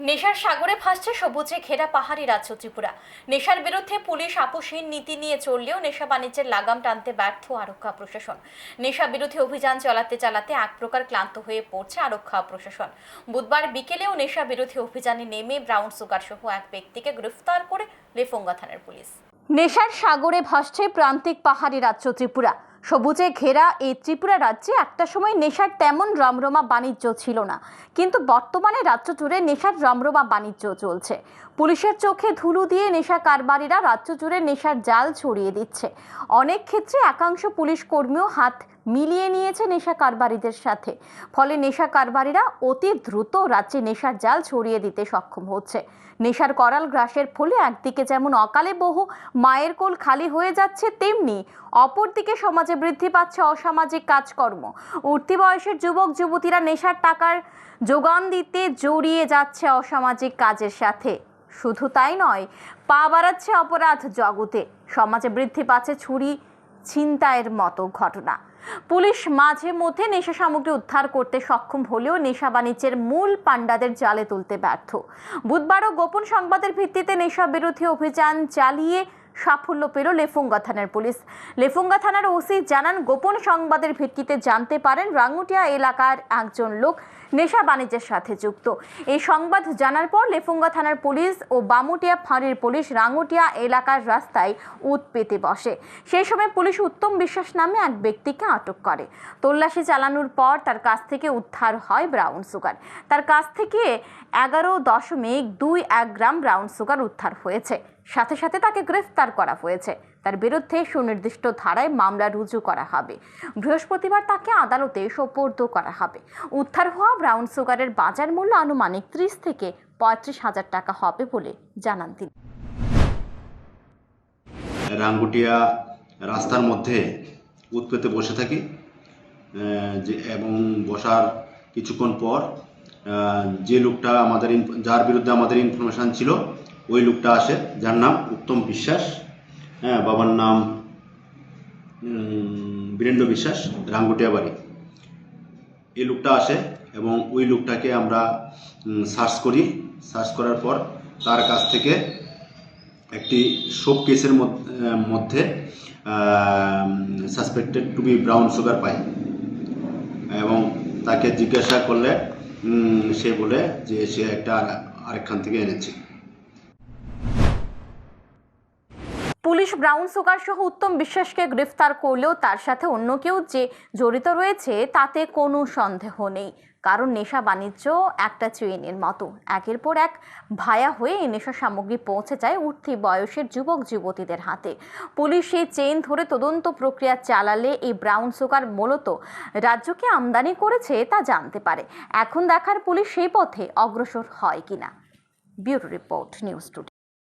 নেশার সাগরে ভাসছে সবুজে ঘেরা পাহাড়ি রাজ্য ত্রিপুরা। নেশার বিরুদ্ধে পুলিশ আপোষহীন নীতি নিয়ে চললেও নেশা বাণিজ্যের লাগাম টানতে ব্যর্থ আরক্ষা প্রশাসন। নেশা বিরোধী অভিযান চালাতে চালাতে এক প্রকার ক্লান্ত হয়ে পড়ছে আরক্ষা প্রশাসন। বুধবার বিকেলেও নেশা বিরোধী অভিযানে নেমে ব্রাউন সুগার সহ এক ব্যক্তিকে গ্রেফতার করে লেফুঙ্গা থানার পুলিশ। নেশার সাগরে ভাসছে প্রান্তিক পাহাড়ি রাজ্য ত্রিপুরা। সবুজে ঘেরা এই ত্রিপুরা রাজ্যে একটা সময় নেশার তেমন রমরমা বাণিজ্য ছিল না। কিন্তু বর্তমানে রাজ্য জুড়ে নেশার রমরমা বাণিজ্য চলছে। পুলিশের চোখে ধুলো দিয়ে নেশা কারবারিরা রাজ্য জুড়ে নেশার জাল ছড়িয়ে দিচ্ছে। অনেক ক্ষেত্রে একাংশ পুলিশ কর্মীও হাত মিলিয়ে নিয়েছে নেশা কারবারিদের সাথে। ফলে নেশা কারবারিরা অতি দ্রুত রাজ্যে নেশার জাল ছড়িয়ে দিতে সক্ষম হচ্ছে। নেশার করাল গ্রাসের ফলে একদিকে যেমন অকালে বহু মায়ের কোল খালি হয়ে যাচ্ছে, তেমনি অপরদিকে সমাজে বৃদ্ধি পাচ্ছে অসামাজিক কাজকর্ম। উঠতি বয়সের যুবক, যুবতীরা নেশার টাকার যোগান দিতে জড়িয়ে যাচ্ছে অসামাজিক কাজের সাথে। শুধু তাই নয়, পা বাড়াচ্ছে অপরাধ জগতে। সমাজে বৃদ্ধি পাচ্ছে ছুরি ছিনতাইয়ের মতো ঘটনা। পুলিশ মাঝে মধ্যে নেশা সামগ্রী উদ্ধার করতে সক্ষম হলেও নেশা বাণিজ্যের মূল পাণ্ডাদের জালে তুলতে ব্যর্থ। বুধবারও গোপন সংবাদের ভিত্তিতে নেশা বিরোধী অভিযান চালিয়ে সাফল্য পেল লেফুঙ্গা থানার পুলিশ। লেফুঙ্গা থানার ওসি জানান, গোপন সংবাদের ভিত্তিতে জানতে পারেন রাঙ্গুটিয়া এলাকার একজন লোক নেশা বাণিজ্যের সাথে যুক্ত। এই সংবাদ জানার পর লেফুঙ্গা থানার পুলিশ ও বামুটিয়া ফাঁড়ির পুলিশ রাঙ্গুটিয়া এলাকার রাস্তায় উত পেতে বসে। সেই সময় পুলিশ উত্তম বিশ্বাস নামে এক ব্যক্তিকে আটক করে। তল্লাশি চালানোর পর তার কাছ থেকে উদ্ধার হয় ব্রাউন সুগার। তার কাছ থেকে এগারো দশমিক দুই এক গ্রাম ব্রাউন সুগার উদ্ধার হয়েছে। সাথে সাথে তাকে গ্রেফতার করা হয়েছে। তার বিরুদ্ধে সুনির্দিষ্ট ধারায় মামলা রুজু করা হবে। বৃহস্পতিবার তাকে আদালতে সোপর্দ করা হবে। উদ্ধার হওয়া ব্রাউন সুগারের বাজার মূল্য আনুমানিক ত্রিশ থেকে পঁয়ত্রিশ হাজার টাকা হবে বলে জানান তিনি। রাঙ্গুটিয়া রাস্তার মধ্যে উৎপেতে বসে থাকি যে, এবং বসার কিছুক্ষণ পর যে লোকটা আমাদের যার বিরুদ্ধে আমাদের ইনফরমেশান ছিল ওই লোকটা আসে, যার নাম উত্তম বিশ্বাস। হ্যাঁ বাবার নাম বীরেন্দ্র বিশ্বাস রাঙ্গুটিয়া বাড়ি এই লোকটা আসে এবং ওই লোকটাকে আমরা সার্চ করি। সার্চ করার পর তার কাছ থেকে একটি শোক কেসের মধ্য- মধ্যে suspected to be brown sugar পাই এবং তাকে জিজ্ঞাসা করলে সে বলে যে সে একটা আরেকখান থেকে এনেছে। পুলিশ ব্রাউন সুগার সহ উত্তম বিশ্বাসকে গ্রেফতার করলেও তার সাথে অন্য কেউ যে জড়িত রয়েছে, তাতে কোনো সন্দেহ নেই। কারণ নেশা বাণিজ্য একটা চেইনের মতো। একের পর এক ভায়া হয়ে এই নেশা সামগ্রী পৌঁছে যায় উঠতি বয়সের যুবক যুবতীদের হাতে। পুলিশ এই চেইন ধরে তদন্ত প্রক্রিয়া চালালে এই ব্রাউন সুগার মূলত রাজ্যকে আমদানি করেছে তা জানতে পারে। এখন দেখার পুলিশ সেই পথে অগ্রসর হয় কিনা। Bureau report, news today.